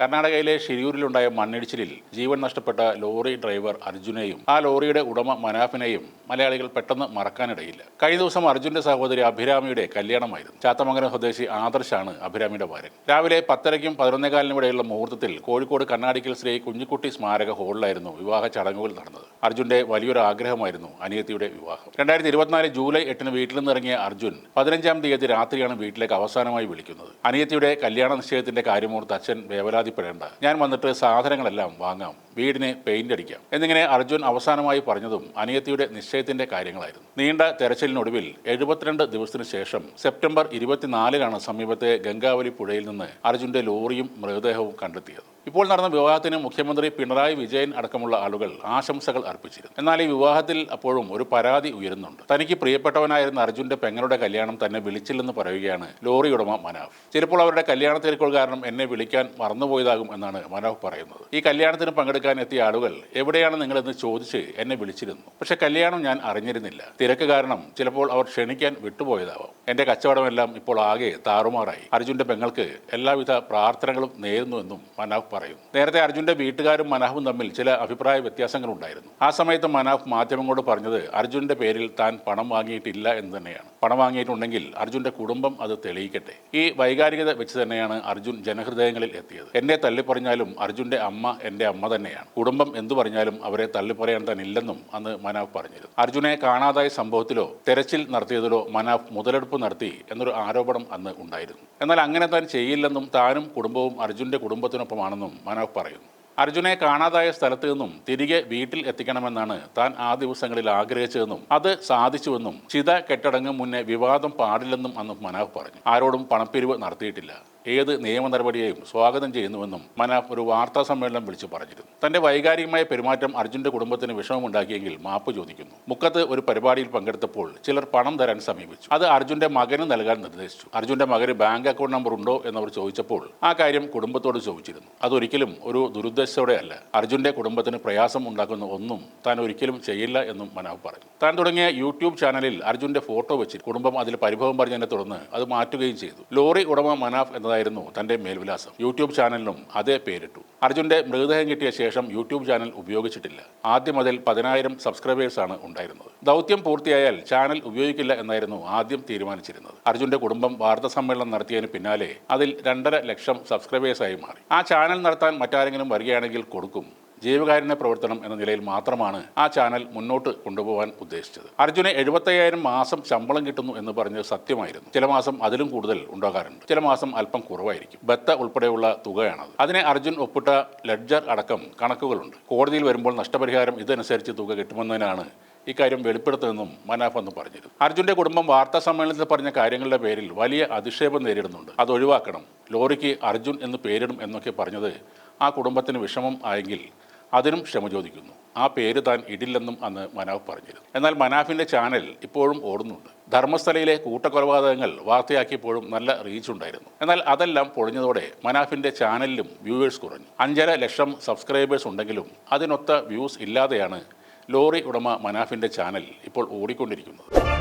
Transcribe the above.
കർണാടകയിലെ ഷിരൂരിലുണ്ടായ മണ്ണിടിച്ചിലിൽ ജീവൻ നഷ്ടപ്പെട്ട ലോറി ഡ്രൈവർ അർജുനെയും ആ ലോറിയുടെ ഉടമ മനാഫിനെയും മലയാളികൾ പെട്ടെന്ന് മറക്കാനിടയില്ല. കഴിഞ്ഞ ദിവസം അർജുന്റെ സഹോദരി അഭിരാമിയുടെ കല്യാണമായിരുന്നു. ചാത്തമംഗലം സ്വദേശി ആദർശാണ് അഭിരാമിയുടെ ഭാര്യൻ രാവിലെ പത്തരയ്ക്കും പതിനൊന്നേകാലിനും ഇടയിലുള്ള മുഹൂർത്തത്തിൽ കോഴിക്കോട് കണ്ണാടിക്കൽ ശ്രീ കുഞ്ഞിക്കുട്ടി സ്മാരക ഹാളിലായിരുന്നു വിവാഹ ചടങ്ങുകൾ നടന്നത്. അർജുന്റെ വലിയൊരു ആഗ്രഹമായിരുന്നു അനിയത്തിയുടെ വിവാഹം. രണ്ടായിരത്തി ഇരുപത്തിനാല് ജൂലൈ എട്ടിന് വീട്ടിൽ നിന്നിറങ്ങിയ അർജുൻ പതിനഞ്ചാം തീയതി രാത്രിയാണ് വീട്ടിലേക്ക് അവസാനമായി വിളിക്കുന്നത്. അനിയത്തിയുടെ കല്യാണ നിശ്ചയത്തിന്റെ കാര്യമോർത്ത് അച്ഛൻ വേവലാതിപ്പെടേണ്ട ഞാൻ വന്നിട്ട് സാധനങ്ങളെല്ലാം വാങ്ങാം വീടിന് പെയിന്റ് അടിക്കാം എന്നിങ്ങനെ അർജുൻ അവസാനമായി പറഞ്ഞതും അനിയത്തിയുടെ നിശ്ചയത്തിന്റെ കാര്യങ്ങളായിരുന്നു. നീണ്ട തെരച്ചിലിനൊടുവിൽ എഴുപത്തിരണ്ട് ദിവസത്തിനു ശേഷം സെപ്റ്റംബർ ഇരുപത്തിനാലിനാണ് സമീപത്തെ ഗംഗാവലി പുഴയിൽ നിന്ന് അർജുന്റെ ലോറിയും മൃതദേഹവും കണ്ടെത്തിയത്. ഇപ്പോൾ നടന്ന വിവാഹത്തിന് മുഖ്യമന്ത്രി പിണറായി വിജയൻ അടക്കമുള്ള ആളുകൾ ആശംസകൾ അർപ്പിച്ചിരുന്നു. എന്നാൽ ഈ വിവാഹത്തിൽ അപ്പോഴും ഒരു പരാതി ഉയരുന്നുണ്ട്. തനിക്ക് പ്രിയപ്പെട്ടവനായിരുന്ന അർജുന്റെ പെങ്ങളുടെ കല്യാണം തന്നെ വിളിച്ചില്ലെന്ന് പറയുകയാണ് ലോറി ഉടമ മനാഫ്. ചിലപ്പോൾ അവരുടെ കല്യാണ തിരക്കുകൾ കാരണം എന്നെ വിളിക്കാൻ മറന്നുപോയതാകും എന്നാണ് മനാഫ് പറയുന്നത്. ഈ കല്യാണത്തിന് പങ്കെടുക്കാൻ എത്തിയ ആളുകൾ എവിടെയാണ് നിങ്ങളെന്ന് ചോദിച്ച് എന്നെ വിളിച്ചിരുന്നു. പക്ഷെ കല്യാണം ഞാൻ അറിഞ്ഞിരുന്നില്ല. തിരക്ക് കാരണം ചിലപ്പോൾ അവർ ക്ഷണിക്കാൻ വിട്ടുപോയതാവാം. എന്റെ കച്ചവടമെല്ലാം ഇപ്പോൾ ആകെ താറുമാറായി. അർജുന്റെ പെങ്ങൾക്ക് എല്ലാവിധ പ്രാർത്ഥനകളും നേരുന്നുവെന്നും മനാഫ് പറയുന്നു നേരത്തെ അർജുന്റെ വീട്ടുകാരും മനാഫും തമ്മിൽ ചില അഭിപ്രായ വ്യത്യാസങ്ങൾ ഉണ്ടായിരുന്നു ആ സമയത്ത് മനാഫ് മാധ്യമങ്ങളോട് പറഞ്ഞത് അർജുന്റെ പേരിൽ താൻ പണം വാങ്ങിയിട്ടില്ല എന്ന് തന്നെയാണ്. പണം വാങ്ങിയിട്ടുണ്ടെങ്കിൽ അർജുന്റെ കുടുംബം അത് തെളിയിക്കട്ടെ. ഈ വൈകാരികത വെച്ച് തന്നെയാണ് അർജുൻ ജനഹൃദയങ്ങളിൽ എത്തിയത്. എന്നെ തള്ളിപ്പറഞ്ഞാലും അർജുന്റെ അമ്മ എന്റെ അമ്മ തന്നെയാണ്. കുടുംബം എന്തു പറഞ്ഞാലും അവരെ തള്ളിപ്പറയാൻ തന്നെ ഇല്ലെന്നും അന്ന് മനാഫ് പറഞ്ഞിരുന്നു. അർജുനെ കാണാതായ സംഭവത്തിലോ തെരച്ചിൽ നടത്തിയതിലോ മനാഫ് മുതലെടുപ്പ് നടത്തി എന്നൊരു ആരോപണം അന്ന് ഉണ്ടായിരുന്നു. എന്നാൽ അങ്ങനെ താൻ ചെയ്യില്ലെന്നും താനും കുടുംബവും അർജുന്റെ കുടുംബത്തിനൊപ്പമാണെന്നും മനാഫ് പറയുന്നു. അർജുനെ കാണാതായ സ്ഥലത്ത് നിന്നും തിരികെ വീട്ടിൽ എത്തിക്കണമെന്നാണ് താൻ ആ ദിവസങ്ങളിൽ ആഗ്രഹിച്ചതെന്നും അത് സാധിച്ചുവെന്നും ചിത കെട്ടടങ്ങും മുന്നേ വിവാദം പാടില്ലെന്നും അന്ന് മനാഫ് പറഞ്ഞു. ആരോടും പണപ്പിരിവ് നടത്തിയിട്ടില്ല. ഏത് നിയമ നടപടിയെയും സ്വാഗതം ചെയ്യുന്നുവെന്നും മനാഫ് ഒരു വാർത്താ സമ്മേളനം വിളിച്ചു പറഞ്ഞിരുന്നു. തന്റെ വൈകാരികമായ പെരുമാറ്റം അർജുന്റെ കുടുംബത്തിന് വിഷമമുണ്ടാക്കിയെങ്കിൽ മാപ്പ് ചോദിക്കുന്നു. മുക്കത്ത് ഒരു പരിപാടിയിൽ പങ്കെടുത്തപ്പോൾ ചിലർ പണം തരാൻ സമീപിച്ചു. അത് അർജുന്റെ മകന് നൽകാൻ നിർദ്ദേശിച്ചു. അർജുന്റെ മകന് ബാങ്ക് അക്കൗണ്ട് നമ്പർ ഉണ്ടോ എന്നവർ ചോദിച്ചപ്പോൾ ആ കാര്യം കുടുംബത്തോട് ചോദിച്ചിരുന്നു. അതൊരിക്കലും ഒരു ദുരുദ്ദേശത്തോടെ അല്ല അർജുന്റെ കുടുംബത്തിന് പ്രയാസം ഉണ്ടാക്കുന്ന ഒന്നും താൻ ഒരിക്കലും ചെയ്യില്ല എന്നും മനാഫ് പറഞ്ഞു. താൻ തുടങ്ങിയ യൂട്യൂബ് ചാനലിൽ അർജുന്റെ ഫോട്ടോ വെച്ച് കുടുംബം അതിൽ പരിഭവം പറഞ്ഞതിനെ തുടർന്ന് അത് മാറ്റുകയും ചെയ്തു. ലോറി ഉടമ മനാഫ് എന്നതായിരുന്നു തന്റെ മേൽവിലാസം. യൂട്യൂബ് ചാനലിനും അതേ പേരിട്ടു. അർജുന്റെ മൃതദേഹം കിട്ടിയ ശേഷം യൂട്യൂബ് ചാനൽ ഉപയോഗിച്ചിട്ടില്ല. ആദ്യം അതിൽ പതിനായിരം സബ്സ്ക്രൈബേഴ്സാണ് ഉണ്ടായിരുന്നത്. ദൗത്യം പൂർത്തിയായാൽ ചാനൽ ഉപയോഗിക്കില്ല എന്നായിരുന്നു ആദ്യം തീരുമാനിച്ചിരുന്നത്. അർജുന്റെ കുടുംബം വാർത്താ സമ്മേളനം നടത്തിയതിന് പിന്നാലെ അതിൽ രണ്ടര ലക്ഷം സബ്സ്ക്രൈബേഴ്സായി മാറി. ആ ചാനൽ നടത്താൻ മറ്റാരെങ്കിലും വരികയാണെങ്കിൽ കൊടുക്കും. ജീവകാരുണ്യ പ്രവർത്തനം എന്ന നിലയിൽ മാത്രമാണ് ആ ചാനൽ മുന്നോട്ട് കൊണ്ടുപോകാൻ ഉദ്ദേശിച്ചത്. അർജുന് എഴുപത്തയ്യായിരം മാസം ശമ്പളം കിട്ടുന്നു എന്ന് പറഞ്ഞത് സത്യമായിരുന്നു. ചില മാസം അതിലും കൂടുതൽ ഉണ്ടാകാറുണ്ട്. ചില മാസം അല്പം കുറവായിരിക്കും. ബത്ത ഉൾപ്പെടെയുള്ള തുകയാണത്. അതിനെ അർജുൻ ഒപ്പിട്ട ലെഡ്ജർ അടക്കം കണക്കുകളുണ്ട്. കോടതിയിൽ വരുമ്പോൾ നഷ്ടപരിഹാരം ഇതനുസരിച്ച് തുക കിട്ടുമെന്നതിനാണ് ഇക്കാര്യം വെളിപ്പെടുത്തുമെന്നും മനാഫ് അന്ന് പറഞ്ഞിരുന്നു. അർജുന്റെ കുടുംബം വാർത്താ സമ്മേളനത്തിൽ പറഞ്ഞ കാര്യങ്ങളുടെ പേരിൽ വലിയ അധിക്ഷേപം നേരിടുന്നുണ്ട്. അത് ഒഴിവാക്കണം. ലോറിക്ക് അർജുൻ എന്ന് പേരിടും എന്നൊക്കെ പറഞ്ഞത് ആ കുടുംബത്തിന് വിഷമം ആയെങ്കിൽ അതിനും ക്ഷമ ചോദിക്കുന്നു. ആ പേര് താൻ ഇടില്ലെന്നും അന്ന് മനാഫ് പറഞ്ഞിരുന്നു. എന്നാൽ മനാഫിന്റെ ചാനൽ ഇപ്പോഴും ഓടുന്നുണ്ട്. ധർമ്മസ്ഥലയിലെ കൂട്ടക്കൊലപാതകങ്ങൾ വാർത്തയാക്കിയപ്പോഴും നല്ല റീച്ച് ഉണ്ടായിരുന്നു. എന്നാൽ അതെല്ലാം പൊളിഞ്ഞതോടെ മനാഫിന്റെ ചാനലിലും വ്യൂവേഴ്സ് കുറഞ്ഞു. അഞ്ചര ലക്ഷം സബ്സ്ക്രൈബേഴ്സ് ഉണ്ടെങ്കിലും അതിനൊത്ത വ്യൂസ് ഇല്ലാതെയാണ് ലോറി ഉടമ മനാഫിന്റെ ചാനൽ ഇപ്പോൾ ഓടിക്കൊണ്ടിരിക്കുന്നത്.